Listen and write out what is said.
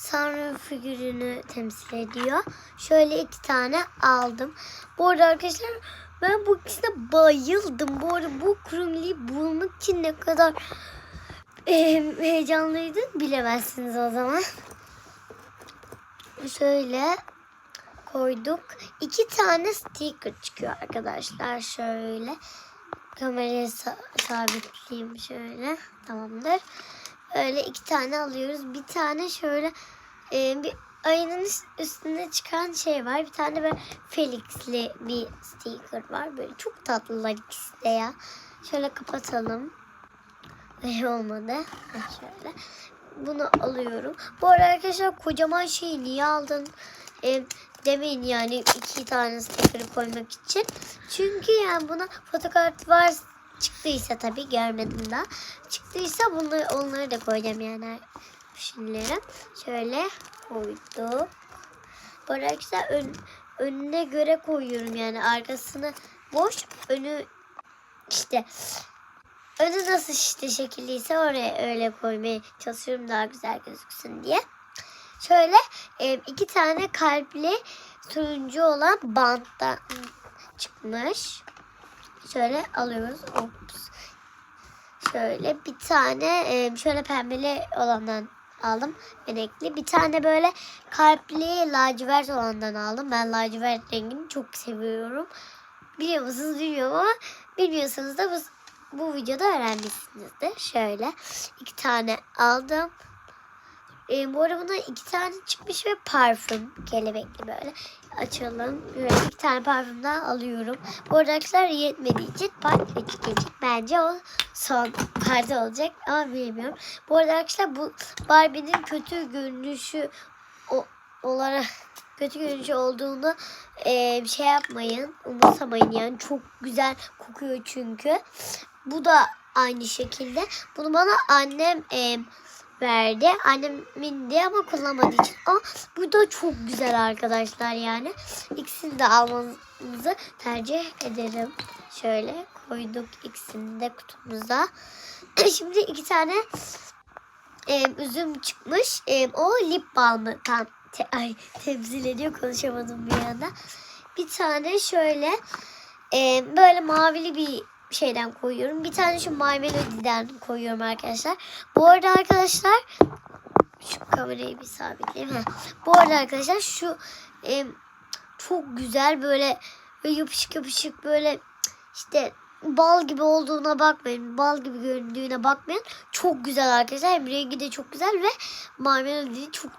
Sanrı figürünü temsil ediyor. Şöyle iki tane aldım. Bu arada arkadaşlar ben bu ikisine bayıldım. Bu arada bu krumliyi bulmak için ne kadar eh, heyecanlıydım bilemezsiniz o zaman. Şöyle koyduk. İki tane sticker çıkıyor arkadaşlar. Şöyle kameraya sa- sabitleyeyim şöyle. Tamamdır. Öyle iki tane alıyoruz. Bir tane şöyle e, bir ayının üst- üstünde çıkan şey var. Bir tane böyle Felix'li bir sticker var. Böyle çok tatlılar ikisi ya. Şöyle kapatalım. Ve olmadı. Şöyle. Bunu alıyorum. Bu arada arkadaşlar kocaman şeyi niye aldın? E, demeyin yani iki tane sticker koymak için. Çünkü yani buna fotokart var çıktıysa tabii görmedim daha. Çıktıysa bunları onları da koyacağım yani şimdilere. Şöyle koyduk. Bu arada arkadaşlar ön, önüne göre koyuyorum yani arkasını boş önü işte önü nasıl işte şekilliyse oraya öyle koymaya çalışıyorum daha güzel gözüksün diye. Şöyle e, iki tane kalpli turuncu olan banttan çıkmış. Şöyle alıyoruz. Ops. Şöyle bir tane e, şöyle pembeli olandan aldım. Benekli. Bir tane böyle kalpli lacivert olandan aldım. Ben lacivert rengini çok seviyorum. Biliyor musunuz bilmiyorum ama bilmiyorsanız da bu, bu videoda öğrenmişsinizdir. Şöyle iki tane aldım. E, bu arada iki tane çıkmış ve parfüm kelebekli böyle. Açalım. Böyle iki tane parfüm daha alıyorum. Bu arada arkadaşlar yetmediği için 3 gelecek. Bence o son parti olacak ama bilmiyorum. Bu arada arkadaşlar bu Barbie'nin kötü görünüşü o, olarak kötü görünüşü olduğunu e, şey yapmayın. Umursamayın yani. Çok güzel kokuyor çünkü. Bu da aynı şekilde. Bunu bana annem e, verdi. Annemin de ama kullanmadığı için. Ama bu da çok güzel arkadaşlar yani. İkisini de almanızı tercih ederim. Şöyle koyduk ikisini de kutumuza. Şimdi iki tane e, üzüm çıkmış. E, o lip balmı tam te- ay, temsil ediyor. Konuşamadım bir anda. Bir tane şöyle e, böyle mavili bir şeyden koyuyorum. Bir tane şu My Melody'den koyuyorum arkadaşlar. Bu arada arkadaşlar şu kamerayı bir sabitleyeyim. Heh. Bu arada arkadaşlar şu e, çok güzel böyle, böyle yapışık yapışık böyle işte bal gibi olduğuna bakmayın. Bal gibi göründüğüne bakmayın. Çok güzel arkadaşlar. Hem rengi de çok güzel ve My Melody çok